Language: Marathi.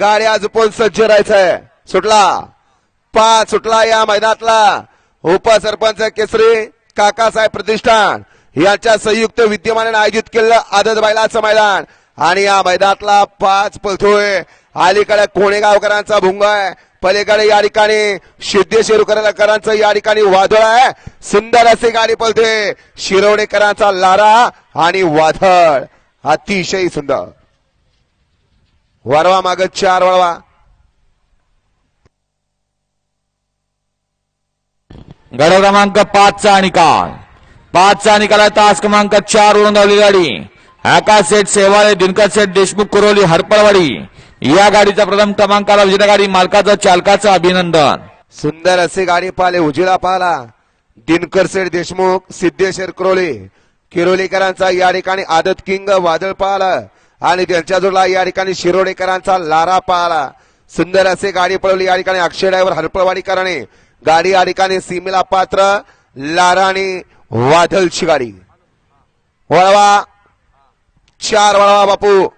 गाडी आज पण सज्ज राहायचंय. सुटला. पाच सुटला या मैदानातला. उपसरपंच केसरी काकासाहेब प्रतिष्ठान यांच्या संयुक्त विद्यमानाने आयोजित केलेलं आदत बैलाचं मैदान. आणि या मैदानातला पाच पळतोय अलीकडे कोणेगावकरांचा भुंग आहे. पलीकडे या ठिकाणी सिद्धेश्वरकरांचं या ठिकाणी वादळ आहे. सुंदर असे गाडी पळते शिरवणेकरांचा लारा आणि वादळ. अतिशय सुंदर. वरवा माग चार वळवा. गड क्रमांक पाचचा निकाल. पाचचा निकाल आहे तास क्रमांक चार वरून धावली गाडी. आकाश सेठ सेवाळे दिनकर सेठ देशमुख कुरोली हरपळवाडी. या गाडीचा प्रथम क्रमांकाला विजेता गाडी मालकाचं चालकाचं अभिनंदन. सुंदर असे गाडी पाहिले उजिडा पाहला. दिनकर सेठ देशमुख सिद्धेश्वर कुरोली. किरोलीकरांचा या ठिकाणी आदत किंग वादळ पाहला. आणि त्यांच्या जोडला या ठिकाणी शिरोडेकरांचा लारा पाहला सुंदर असे गाडी पळवली. या ठिकाणी अक्षय ड्रायव्हर हरपळवाडीकरांनी गाडी या ठिकाणी सीमेला पात्र. लारा आणि वादळची गाडी. वळवा. चार वळवा बापू.